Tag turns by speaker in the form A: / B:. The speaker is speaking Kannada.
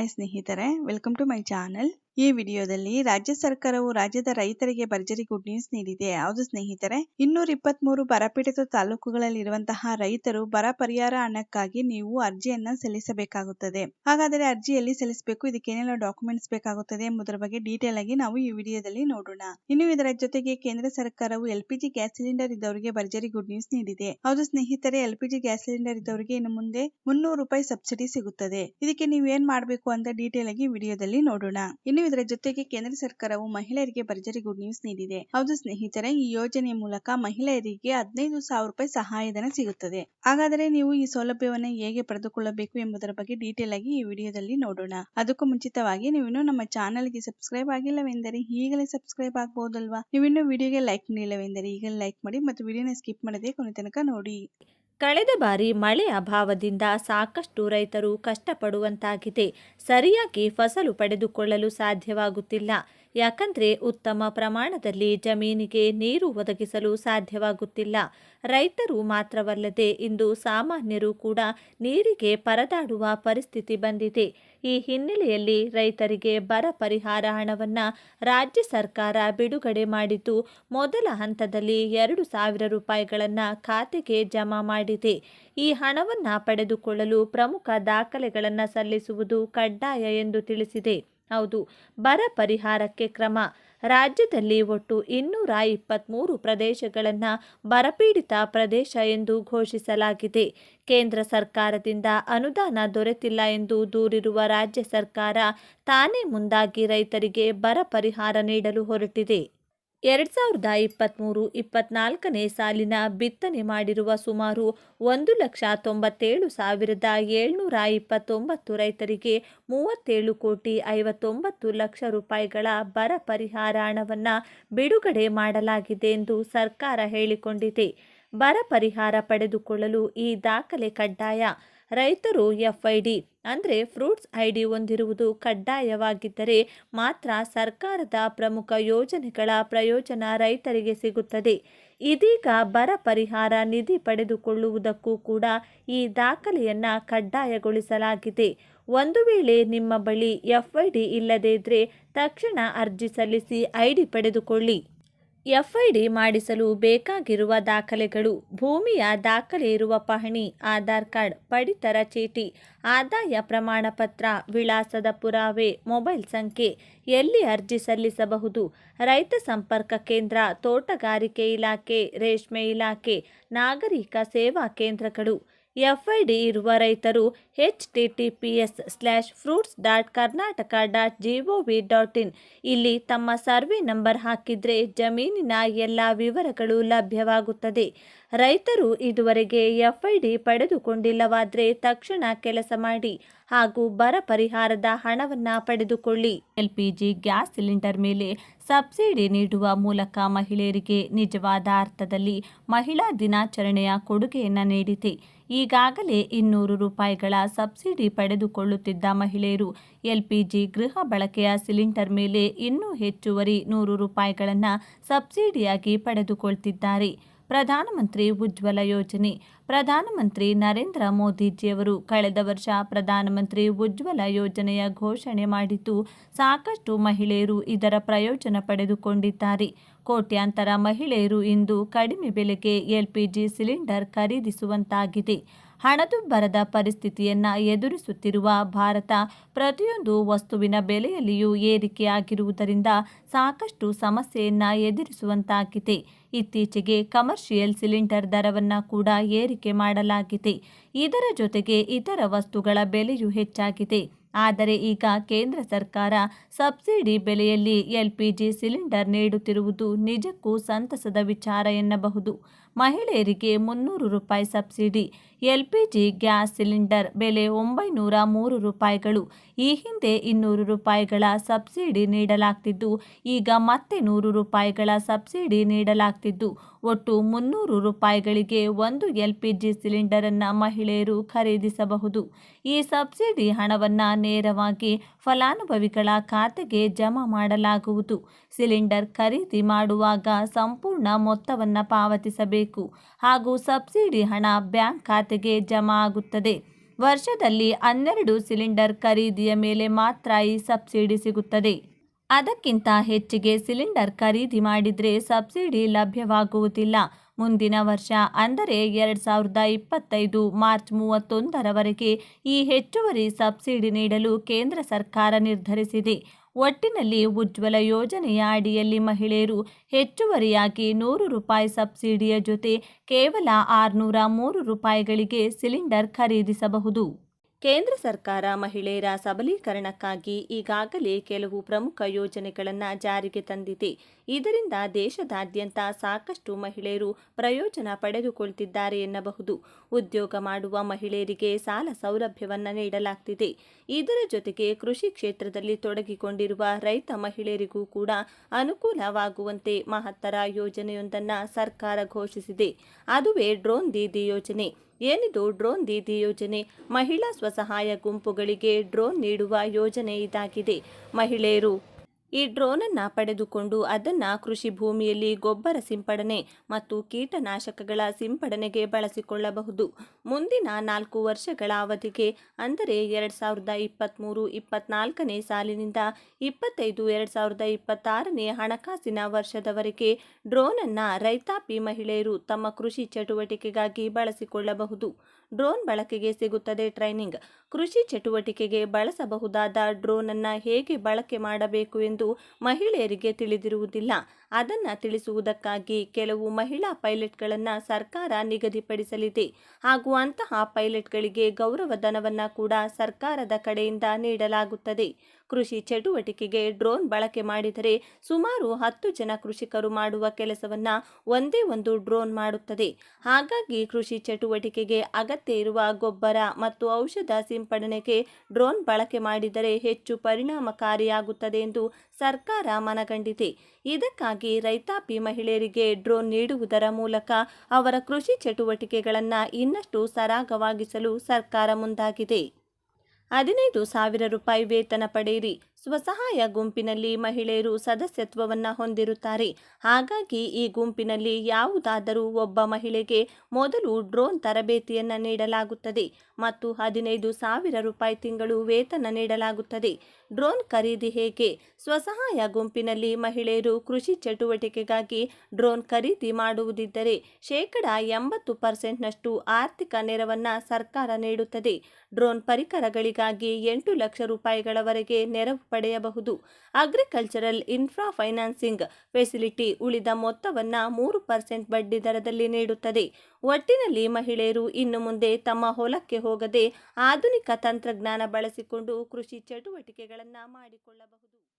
A: ಹಾಯ್ ಸ್ನೇಹಿತರೆ ವೆಲ್ಕಮ್ ಟು ಮೈ ಚಾನಲ್ ಈ ವಿಡಿಯೋದಲ್ಲಿ ರಾಜ್ಯ ಸರ್ಕಾರವು ರಾಜ್ಯದ ರೈತರಿಗೆ ಭರ್ಜರಿ ಗುಡ್ ನ್ಯೂಸ್ ನೀಡಿದೆ. ಹೌದು ಸ್ನೇಹಿತರೆ? ಇನ್ನೂರ ಇಪ್ಪತ್ತ್ ಮೂರು ಬರಪೀಡಿತ ತಾಲೂಕುಗಳಲ್ಲಿರುವಂತಹ ರೈತರು ಬರ ಪರಿಹಾರ ಹಣಕ್ಕಾಗಿ ನೀವು ಅರ್ಜಿಯನ್ನ ಸಲ್ಲಿಸಬೇಕಾಗುತ್ತದೆ. ಹಾಗಾದರೆ ಅರ್ಜಿ ಎಲ್ಲಿ ಸಲ್ಲಿಸಬೇಕು? ಇದಕ್ಕೆ ಏನೆಲ್ಲ ಡಾಕ್ಯುಮೆಂಟ್ಸ್ ಬೇಕಾಗುತ್ತದೆ ಎಂಬುದರ ಬಗ್ಗೆ ಡೀಟೇಲ್ ಆಗಿ ನಾವು ಈ ವಿಡಿಯೋದಲ್ಲಿ ನೋಡೋಣ. ಇನ್ನು ಇದರ ಜೊತೆಗೆ ಕೇಂದ್ರ ಸರ್ಕಾರವು ಎಲ್ಪಿಜಿ ಗ್ಯಾಸ್ ಸಿಲಿಂಡರ್ ಇದ್ದವರಿಗೆ ಭರ್ಜರಿ ಗುಡ್ ನ್ಯೂಸ್ ನೀಡಿದೆ. ಹೌದು ಸ್ನೇಹಿತರೆ ಎಲ್ಪಿಜಿ ಗ್ಯಾಸ್ ಸಿಲಿಂಡರ್ ಇದ್ದವರಿಗೆ ಇನ್ನು ಮುಂದೆ ಮುನ್ನೂರು ರೂಪಾಯಿ ಸಬ್ಸಿಡಿ ಸಿಗುತ್ತದೆ. ಇದಕ್ಕೆ ನೀವು ಏನ್ ಮಾಡಬೇಕು ಅಂತ ಡೀಟೇಲ್ ಆಗಿ ವಿಡಿಯೋದಲ್ಲಿ ನೋಡೋಣ. ಇನ್ನು ಇದರ ಜೊತೆಗೆ ಕೇಂದ್ರ ಸರ್ಕಾರವು ಮಹಿಳೆಯರಿಗೆ ಭರ್ಜರಿ ಗುಡ್ ನ್ಯೂಸ್ ನೀಡಿದೆ. ಹೌದು ಸ್ನೇಹಿತರೆ, ಈ ಯೋಜನೆಯ ಮೂಲಕ ಮಹಿಳೆಯರಿಗೆ ಹದಿನೈದು ಸಾವಿರ ರೂಪಾಯಿ ಸಹಾಯಧನ ಸಿಗುತ್ತದೆ. ಹಾಗಾದರೆ ನೀವು ಈ ಸೌಲಭ್ಯವನ್ನು ಹೇಗೆ ಪಡೆದುಕೊಳ್ಳಬೇಕು ಎಂಬುದರ ಬಗ್ಗೆ ಡೀಟೇಲ್ ಆಗಿ ಈ ವಿಡಿಯೋದಲ್ಲಿ ನೋಡೋಣ. ಅದಕ್ಕೂ ಮುಂಚಿತವಾಗಿ ನೀವು ಇನ್ನೂ ನಮ್ಮ ಚಾನಲ್ಗೆ ಸಬ್ಸ್ಕ್ರೈಬ್ ಆಗಿಲ್ಲವೆಂದರೆ ಈಗಲೇ ಸಬ್ಸ್ಕ್ರೈಬ್ ಆಗಬಹುದಲ್ವಾ ನೀವಿನ್ನು ಇನ್ನೂ ವಿಡಿಯೋಗೆ ಲೈಕ್ ಮಾಡಿಲ್ಲವೆಂದರೆ ಈಗಲೇ ಲೈಕ್ ಮಾಡಿ ಮತ್ತು ವಿಡಿಯೋನ ಸ್ಕಿಪ್ ಮಾಡದೆ ಕೊನೆ ನೋಡಿ.
B: ಕಳೆದ ಬಾರಿ ಮಳೆ ಅಭಾವದಿಂದ ಸಾಕಷ್ಟು ರೈತರು ಕಷ್ಟಪಡುವಂತಾಗಿದೆ. ಸರಿಯಾಗಿ ಫಸಲು ಪಡೆದುಕೊಳ್ಳಲು ಸಾಧ್ಯವಾಗುತ್ತಿಲ್ಲ. ಯಾಕಂದ್ರೆ ಉತ್ತಮ ಪ್ರಮಾಣದಲ್ಲಿ ಜಮೀನಿಗೆ ನೀರು ಒದಗಿಸಲು ಸಾಧ್ಯವಾಗುತ್ತಿಲ್ಲ. ರೈತರು ಮಾತ್ರವಲ್ಲದೆ ಇಂದು ಸಾಮಾನ್ಯರು ಕೂಡ ನೀರಿಗೆ ಪರದಾಡುವ ಪರಿಸ್ಥಿತಿ ಬಂದಿದೆ. ಈ ಹಿನ್ನೆಲೆಯಲ್ಲಿ ರೈತರಿಗೆ ಬರ ಪರಿಹಾರ ಹಣವನ್ನು ರಾಜ್ಯ ಸರ್ಕಾರ ಬಿಡುಗಡೆ ಮಾಡಿದ್ದು, ಮೊದಲ ಹಂತದಲ್ಲಿ ಎರಡು ಸಾವಿರ ರೂಪಾಯಿಗಳನ್ನು ಖಾತೆಗೆ ಜಮಾ ಮಾಡಿದೆ. ಈ ಹಣವನ್ನು ಪಡೆದುಕೊಳ್ಳಲು ಪ್ರಮುಖ ದಾಖಲೆಗಳನ್ನು ಸಲ್ಲಿಸುವುದು ಕಡ್ಡಾಯ ಎಂದು ತಿಳಿಸಿದೆ. ಹೌದು. ಬರ ಪರಿಹಾರಕ್ಕೆ ಕ್ರಮ. ರಾಜ್ಯದಲ್ಲಿ ಒಟ್ಟು ಇನ್ನೂರ ಇಪ್ಪತ್ತ್ಮೂರು ಪ್ರದೇಶಗಳನ್ನು ಬರಪೀಡಿತ ಪ್ರದೇಶ ಎಂದು ಘೋಷಿಸಲಾಗಿದೆ. ಕೇಂದ್ರ ಸರ್ಕಾರದಿಂದ ಅನುದಾನ ದೊರೆತಿಲ್ಲ ಎಂದು ದೂರಿರುವ ರಾಜ್ಯ ಸರ್ಕಾರ ತಾನೇ ಮುಂದಾಗಿ ರೈತರಿಗೆ ಬರ ಪರಿಹಾರ ನೀಡಲು ಹೊರಟಿದೆ. ಎರಡು ಸಾವಿರದ ಇಪ್ಪತ್ತ್ಮೂರು ಇಪ್ಪತ್ನಾಲ್ಕನೇ ಸಾಲಿನ ಬಿತ್ತನೆ ಮಾಡಿರುವ ಸುಮಾರು ಒಂದು ಲಕ್ಷ ತೊಂಬತ್ತೇಳು ಸಾವಿರದ ಏಳ್ನೂರ ಇಪ್ಪತ್ತೊಂಬತ್ತು ರೈತರಿಗೆ ಮೂವತ್ತೇಳು ಕೋಟಿ ಐವತ್ತೊಂಬತ್ತು ಲಕ್ಷ ರೂಪಾಯಿಗಳ ಬರ ಪರಿಹಾರ ಹಣವನ್ನು ಬಿಡುಗಡೆ ಮಾಡಲಾಗಿದೆ ಎಂದು ಸರ್ಕಾರ ಹೇಳಿಕೊಂಡಿದೆ. ಬರ ಪರಿಹಾರ ಪಡೆದುಕೊಳ್ಳಲು ಈ ದಾಖಲೆ ಕಡ್ಡಾಯ. ರೈತರು ಎಫ್ಐಡಿ ಅಂದರೆ ಫ್ರೂಟ್ಸ್ ಐಡಿ ಹೊಂದಿರುವುದು ಕಡ್ಡಾಯವಾಗಿದ್ದರೆ ಮಾತ್ರ ಸರ್ಕಾರದ ಪ್ರಮುಖ ಯೋಜನೆಗಳ ಪ್ರಯೋಜನ ರೈತರಿಗೆ ಸಿಗುತ್ತದೆ. ಇದೀಗ ಬರ ಪರಿಹಾರ ನಿಧಿ ಪಡೆದುಕೊಳ್ಳುವುದಕ್ಕೂ ಕೂಡ ಈ ದಾಖಲೆಯನ್ನು ಕಡ್ಡಾಯಗೊಳಿಸಲಾಗಿದೆ. ಒಂದು ವೇಳೆ ನಿಮ್ಮ ಬಳಿ ಎಫ್ಐಡಿ ಇಲ್ಲದೇ ಇದ್ದರೆ ತಕ್ಷಣ ಅರ್ಜಿ ಸಲ್ಲಿಸಿ ಐಡಿ ಪಡೆದುಕೊಳ್ಳಿ. ಎಫ್ಐಡಿ ಮಾಡಿಸಲು ಬೇಕಾಗಿರುವ ದಾಖಲೆಗಳು, ಭೂಮಿಯ ದಾಖಲೆ ಇರುವ ಪಹಣಿ, ಆಧಾರ್ ಕಾರ್ಡ್, ಪಡಿತರ ಚೀಟಿ, ಆದಾಯ ಪ್ರಮಾಣ ಪತ್ರ ವಿಳಾಸದ ಪುರಾವೆ, ಮೊಬೈಲ್ ಸಂಖ್ಯೆ ಎಲ್ಲಿ ಅರ್ಜಿ ಸಲ್ಲಿಸಬಹುದು, ರೈತ ಸಂಪರ್ಕ ಕೇಂದ್ರ, ತೋಟಗಾರಿಕೆ ಇಲಾಖೆ, ರೇಷ್ಮೆ ಇಲಾಖೆ, ನಾಗರಿಕ ಸೇವಾ ಕೇಂದ್ರಗಳು ಎಫ್ಐಡಿ ಇರುವ ರೈತರು H T T P S slash fruits dot Karnataka dot G O V dot in ಇಲ್ಲಿ ತಮ್ಮ ಸರ್ವೆ ನಂಬರ್ ಹಾಕಿದರೆ ಜಮೀನಿನ ಎಲ್ಲ ವಿವರಗಳು ಲಭ್ಯವಾಗುತ್ತದೆ. ರೈತರು ಇದುವರೆಗೆ ಎಫ್ಐಡಿ ಪಡೆದುಕೊಂಡಿಲ್ಲವಾದರೆ ತಕ್ಷಣ ಕೆಲಸ ಮಾಡಿ ಹಾಗೂ ಬರ ಪರಿಹಾರದ ಹಣವನ್ನು ಪಡೆದುಕೊಳ್ಳಿ. ಎಲ್ಪಿಜಿ ಗ್ಯಾಸ್ ಸಿಲಿಂಡರ್ ಮೇಲೆ ಸಬ್ಸಿಡಿ ನೀಡುವ ಮೂಲಕ ಮಹಿಳೆಯರಿಗೆ ನಿಜವಾದ ಅರ್ಥದಲ್ಲಿ ಮಹಿಳಾ ದಿನಾಚರಣೆಯ ಕೊಡುಗೆಯನ್ನು ನೀಡಿದೆ. ಈಗಾಗಲೇ ಇನ್ನೂರು ರೂಪಾಯಿಗಳ ಸಬ್ಸಿಡಿ ಪಡೆದುಕೊಳ್ಳುತ್ತಿದ್ದ ಮಹಿಳೆಯರು ಎಲ್ಪಿಜಿ ಗೃಹ ಬಳಕೆಯ ಸಿಲಿಂಡರ್ ಮೇಲೆ ಇನ್ನೂ ಹೆಚ್ಚುವರಿ ನೂರು ರೂಪಾಯಿಗಳನ್ನು ಸಬ್ಸಿಡಿಯಾಗಿ ಪಡೆದುಕೊಳ್ತಿದ್ದಾರೆ. ಪ್ರಧಾನಮಂತ್ರಿ ಉಜ್ವಲ ಯೋಜನೆ. ಪ್ರಧಾನಮಂತ್ರಿ ನರೇಂದ್ರ ಮೋದಿಜಿಯವರು ಕಳೆದ ವರ್ಷ ಪ್ರಧಾನಮಂತ್ರಿ ಉಜ್ವಲ ಯೋಜನೆಯ ಘೋಷಣೆ ಮಾಡಿದ್ದು, ಸಾಕಷ್ಟು ಮಹಿಳೆಯರು ಇದರ ಪ್ರಯೋಜನ ಪಡೆದುಕೊಂಡಿದ್ದಾರೆ. ಕೋಟ್ಯಾಂತರ ಮಹಿಳೆಯರು ಇಂದು ಕಡಿಮೆ ಬೆಲೆಗೆ ಎಲ್ಪಿಜಿ ಸಿಲಿಂಡರ್ ಖರೀದಿಸುವಂತಾಗಿದೆ. ಹಣದುಬ್ಬರದ ಪರಿಸ್ಥಿತಿಯನ್ನು ಎದುರಿಸುತ್ತಿರುವ ಭಾರತ ಪ್ರತಿಯೊಂದು ವಸ್ತುವಿನ ಬೆಲೆಯಲ್ಲಿಯೂ ಏರಿಕೆಯಾಗಿರುವುದರಿಂದ ಸಾಕಷ್ಟು ಸಮಸ್ಯೆಯನ್ನು ಎದುರಿಸುವಂತಾಗಿದೆ. ಇತ್ತೀಚೆಗೆ ಕಮರ್ಷಿಯಲ್ ಸಿಲಿಂಡರ್ ದರವನ್ನು ಕೂಡ ಏರಿಕೆ ಮಾಡಲಾಗಿದೆ. ಇದರ ಜೊತೆಗೆ ಇತರ ವಸ್ತುಗಳ ಬೆಲೆಯೂ ಹೆಚ್ಚಾಗಿದೆ. ಆದರೆ ಈಗ ಕೇಂದ್ರ ಸರ್ಕಾರ ಸಬ್ಸಿಡಿ ಬೆಲೆಯಲ್ಲಿ ಎಲ್ಪಿಜಿ ಸಿಲಿಂಡರ್ ನೀಡುತ್ತಿರುವುದು ನಿಜಕ್ಕೂ ಸಂತಸದ ವಿಚಾರ ಎನ್ನಬಹುದು. ಮಹಿಳೆಯರಿಗೆ ಮುನ್ನೂರು ರೂಪಾಯಿ ಸಬ್ಸಿಡಿ, ಎಲ್ಪಿಜಿ ಗ್ಯಾಸ್ ಸಿಲಿಂಡರ್ ಬೆಲೆ ಒಂಬೈನೂರ ಮೂರು ರೂಪಾಯಿಗಳು. ಈ ಹಿಂದೆ ಇನ್ನೂರು ರೂಪಾಯಿಗಳ ಸಬ್ಸಿಡಿ ನೀಡಲಾಗ್ತಿದ್ದು, ಈಗ ಮತ್ತೆ ನೂರು ರೂಪಾಯಿಗಳ ಸಬ್ಸಿಡಿ ನೀಡಲಾಗ್ತಿದ್ದು. ಒಟ್ಟು ಮುನ್ನೂರು ರೂಪಾಯಿಗಳಿಗೆ ಒಂದು ಎಲ್ಪಿಜಿ ಸಿಲಿಂಡರನ್ನು ಮಹಿಳೆಯರು ಖರೀದಿಸಬಹುದು. ಈ ಸಬ್ಸಿಡಿ ಹಣವನ್ನು ನೇರವಾಗಿ ಫಲಾನುಭವಿಗಳ ಖಾತೆಗೆ ಜಮಾ ಮಾಡಲಾಗುವುದು. ಸಿಲಿಂಡರ್ ಖರೀದಿ ಮಾಡುವಾಗ ಸಂಪೂರ್ಣ ಮೊತ್ತವನ್ನು ಪಾವತಿಸಬೇಕು. ಹಾಗೂ ಸಬ್ಸಿಡಿ ಹಣ ಬ್ಯಾಂಕ್ ಖಾತೆಗೆ ಜಮಾ ಆಗುತ್ತದೆ. ವರ್ಷದಲ್ಲಿ ಹನ್ನೆರಡು ಸಿಲಿಂಡರ್ ಖರೀದಿಯ ಮೇಲೆ ಮಾತ್ರ ಈ ಸಬ್ಸಿಡಿ ಸಿಗುತ್ತದೆ. ಅದಕ್ಕಿಂತ ಹೆಚ್ಚಿಗೆ ಸಿಲಿಂಡರ್ ಖರೀದಿ ಮಾಡಿದರೆ ಸಬ್ಸಿಡಿ ಲಭ್ಯವಾಗುವುದಿಲ್ಲ. ಮುಂದಿನ ವರ್ಷ ಅಂದರೆ ಎರಡು ಸಾವಿರದ ಇಪ್ಪತ್ತೈದು ಮಾರ್ಚ್ ಮೂವತ್ತೊಂದರವರೆಗೆ ಈ ಹೆಚ್ಚುವರಿ ಸಬ್ಸಿಡಿ ನೀಡಲು ಕೇಂದ್ರ ಸರ್ಕಾರ ನಿರ್ಧರಿಸಿದೆ. ಒಟ್ಟಿನಲ್ಲಿ ಉಜ್ವಲ ಯೋಜನೆಯ ಅಡಿಯಲ್ಲಿ ಮಹಿಳೆಯರು ಹೆಚ್ಚುವರಿಯಾಗಿ ನೂರು ರೂಪಾಯಿ ಸಬ್ಸಿಡಿಯ ಜೊತೆ ಕೇವಲ ಆರುನೂರ ಮೂರು ರೂಪಾಯಿಗಳಿಗೆ ಸಿಲಿಂಡರ್ ಖರೀದಿಸಬಹುದು. ಕೇಂದ್ರ ಸರ್ಕಾರ ಮಹಿಳೆಯರ ಸಬಲೀಕರಣಕ್ಕಾಗಿ ಈಗಾಗಲೇ ಕೆಲವು ಪ್ರಮುಖ ಯೋಜನೆಗಳನ್ನು ಜಾರಿಗೆ ತಂದಿದೆ. ಇದರಿಂದ ದೇಶದಾದ್ಯಂತ ಸಾಕಷ್ಟು ಮಹಿಳೆಯರು ಪ್ರಯೋಜನ ಪಡೆದುಕೊಳ್ತಿದ್ದಾರೆ ಎನ್ನಬಹುದು. ಉದ್ಯೋಗ ಮಾಡುವ ಮಹಿಳೆಯರಿಗೆ ಸಾಲ ಸೌಲಭ್ಯವನ್ನು ನೀಡಲಾಗ್ತಿದೆ. ಇದರ ಜೊತೆಗೆ ಕೃಷಿ ಕ್ಷೇತ್ರದಲ್ಲಿ ತೊಡಗಿಕೊಂಡಿರುವ ರೈತ ಮಹಿಳೆಯರಿಗೂ ಕೂಡ ಅನುಕೂಲವಾಗುವಂತೆ ಮಹತ್ತರ ಯೋಜನೆಯೊಂದನ್ನು ಸರ್ಕಾರ ಘೋಷಿಸಿದೆ. ಅದುವೇ ಡ್ರೋನ್ ದೀದಿ ಯೋಜನೆ. ಏನಿದು ಡ್ರೋನ್ ದೀದಿ ಯೋಜನೆ? ಮಹಿಳಾ ಸ್ವಸಹಾಯ ಗುಂಪುಗಳಿಗೆ ಡ್ರೋನ್ ನೀಡುವ ಯೋಜನೆ ಇದಾಗಿದೆ. ಮಹಿಳೆಯರು ಈ ಡ್ರೋನನ್ನು ಪಡೆದುಕೊಂಡು ಅದನ್ನು ಕೃಷಿ ಭೂಮಿಯಲ್ಲಿ ಗೊಬ್ಬರ ಸಿಂಪಡಣೆ ಮತ್ತು ಕೀಟನಾಶಕಗಳ ಸಿಂಪಡಣೆಗೆ ಬಳಸಿಕೊಳ್ಳಬಹುದು. ಮುಂದಿನ ನಾಲ್ಕು ವರ್ಷಗಳ ಅವಧಿಗೆ, ಅಂದರೆ ಎರಡು ಸಾವಿರದ ಇಪ್ಪತ್ತ್ಮೂರು ಇಪ್ಪತ್ನಾಲ್ಕನೇ ಸಾಲಿನಿಂದ ಇಪ್ಪತ್ತೈದು ಎರಡು ಸಾವಿರದ ಇಪ್ಪತ್ತಾರನೇ ಹಣಕಾಸಿನ ವರ್ಷದವರೆಗೆ ಡ್ರೋನನ್ನು ರೈತಾಪಿ ಮಹಿಳೆಯರು ತಮ್ಮ ಕೃಷಿ ಚಟುವಟಿಕೆಗಾಗಿ ಬಳಸಿಕೊಳ್ಳಬಹುದು. ಡ್ರೋನ್ ಬಳಕೆಗೆ ಸಿಗುತ್ತದೆ ಟ್ರೈನಿಂಗ್. ಕೃಷಿ ಚಟುವಟಿಕೆಗೆ ಬಳಸಬಹುದಾದ ಡ್ರೋನನ್ನು ಹೇಗೆ ಬಳಕೆ ಮಾಡಬೇಕು ಎಂದು ಮಹಿಳೆಯರಿಗೆ ತಿಳಿದಿರುವುದಿಲ್ಲ. ಅದನ್ನು ತಿಳಿಸುವುದಕ್ಕಾಗಿ ಕೆಲವು ಮಹಿಳಾ ಪೈಲಟ್ಗಳನ್ನು ಸರ್ಕಾರ ನಿಗದಿಪಡಿಸಲಿದೆ. ಹಾಗೂ ಅಂತಹ ಪೈಲಟ್ಗಳಿಗೆ ಗೌರವಧನವನ್ನು ಕೂಡ ಸರ್ಕಾರದ ಕಡೆಯಿಂದ ನೀಡಲಾಗುತ್ತದೆ. ಕೃಷಿ ಚಟುವಟಿಕೆಗೆ ಡ್ರೋನ್ ಬಳಕೆ ಮಾಡಿದರೆ ಸುಮಾರು ಹತ್ತು ಜನ ಕೃಷಿಕರು ಮಾಡುವ ಕೆಲಸವನ್ನು ಒಂದೇ ಒಂದು ಡ್ರೋನ್ ಮಾಡುತ್ತದೆ. ಹಾಗಾಗಿ ಕೃಷಿ ಚಟುವಟಿಕೆಗೆ ಅಗತ್ಯ ಇರುವ ಗೊಬ್ಬರ ಮತ್ತು ಔಷಧ ಸಿಂಪಡಣೆಗೆ ಡ್ರೋನ್ ಬಳಕೆ ಮಾಡಿದರೆ ಹೆಚ್ಚು ಪರಿಣಾಮಕಾರಿಯಾಗುತ್ತದೆ ಎಂದು ಸರ್ಕಾರ ಮನಗಂಡಿದೆ. ಇದಕ್ಕಾಗಿ ರೈತಾಪಿ ಮಹಿಳೆಯರಿಗೆ ಡ್ರೋನ್ ನೀಡುವುದರ ಮೂಲಕ ಅವರ ಕೃಷಿ ಚಟುವಟಿಕೆಗಳನ್ನು ಇನ್ನಷ್ಟು ಸರಾಗವಾಗಿಸಲು ಸರ್ಕಾರ ಮುಂದಾಗಿದೆ. ಹದಿನೈದು ಸಾವಿರ ರೂಪಾಯಿ ವೇತನ ಪಡೆಯಿರಿ. ಸ್ವಸಹಾಯ ಗುಂಪಿನಲ್ಲಿ ಮಹಿಳೆಯರು ಸದಸ್ಯತ್ವವನ್ನು ಹೊಂದಿರುತ್ತಾರೆ. ಹಾಗಾಗಿ ಈ ಗುಂಪಿನಲ್ಲಿ ಯಾವುದಾದರೂ ಒಬ್ಬ ಮಹಿಳೆಗೆ ಮೊದಲು ಡ್ರೋನ್ ತರಬೇತಿಯನ್ನು ನೀಡಲಾಗುತ್ತದೆ ಮತ್ತು ಹದಿನೈದು ಸಾವಿರ ರೂಪಾಯಿ ತಿಂಗಳು ವೇತನ ನೀಡಲಾಗುತ್ತದೆ. ಡ್ರೋನ್ ಖರೀದಿ ಹೇಗೆ? ಸ್ವಸಹಾಯ ಗುಂಪಿನಲ್ಲಿ ಮಹಿಳೆಯರು ಕೃಷಿ ಚಟುವಟಿಕೆಗಾಗಿ ಡ್ರೋನ್ ಖರೀದಿ ಮಾಡುವುದಿದ್ದರೆ ಶೇಕಡ ಎಂಬತ್ತು ಪರ್ಸೆಂಟ್ನಷ್ಟು ಆರ್ಥಿಕ ನೆರವನ್ನು ಸರ್ಕಾರ ನೀಡುತ್ತದೆ. ಡ್ರೋನ್ ಪರಿಕರಗಳಿಗಾಗಿ ಎಂಟು ಲಕ್ಷ ರೂಪಾಯಿಗಳವರೆಗೆ ನೆರವು ಪಡೆಯಬಹುದು. ಅಗ್ರಿಕಲ್ಚರಲ್ ಇನ್ಫ್ರಾ ಫೈನಾನ್ಸಿಂಗ್ ಫೆಸಿಲಿಟಿ ಉಳಿದ ಮೊತ್ತವನ್ನು ಮೂರು ಪರ್ಸೆಂಟ್ ಬಡ್ಡಿ ದರದಲ್ಲಿ ನೀಡುತ್ತದೆ. ಒಟ್ಟಿನಲ್ಲಿ ಮಹಿಳೆಯರು ಇನ್ನು ಮುಂದೆ ತಮ್ಮ ಹೊಲಕ್ಕೆ ಹೋಗದೆ ಆಧುನಿಕ ತಂತ್ರಜ್ಞಾನ ಬಳಸಿಕೊಂಡು ಕೃಷಿ ಚಟುವಟಿಕೆಗಳನ್ನು ಮಾಡಿಕೊಳ್ಳಬಹುದು.